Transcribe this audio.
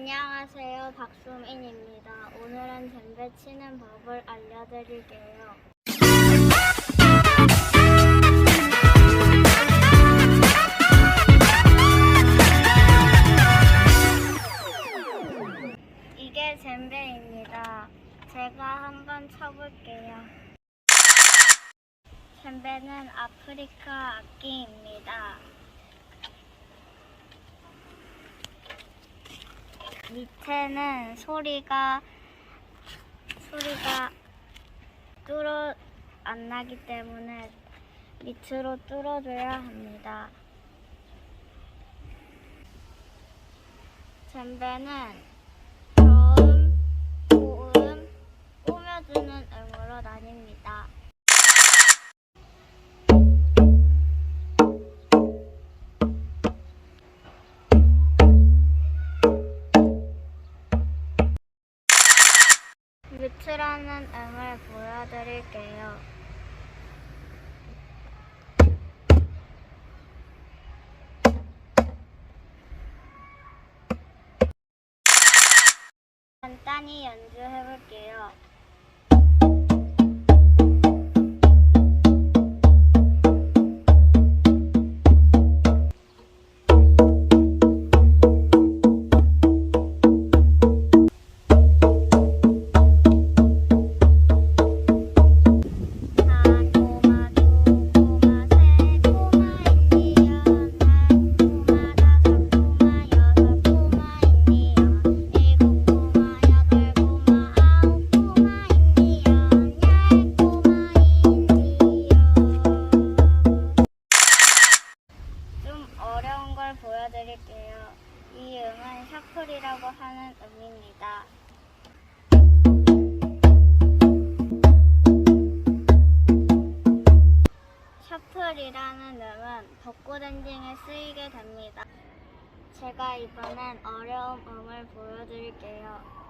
안녕하세요. 박수민입니다. 오늘은 잼배 치는 법을 알려드릴게요. 이게 잼배입니다. 제가 한번 쳐볼게요. 잼배는 아프리카 악기입니다. 밑에는 소리가 소리가 뚫어 안 나기 때문에 밑으로 뚫어줘야 합니다. 잼배는 뮤트라는 음을 보여드릴게요. 간단히 연주해볼게요. 걸 보여드릴게요. 이 음은 셔플이라고 하는 음입니다. 셔플이라는 음은 벚꽃 엔딩에 쓰이게 됩니다. 제가 이번엔 어려운 음을 보여드릴게요.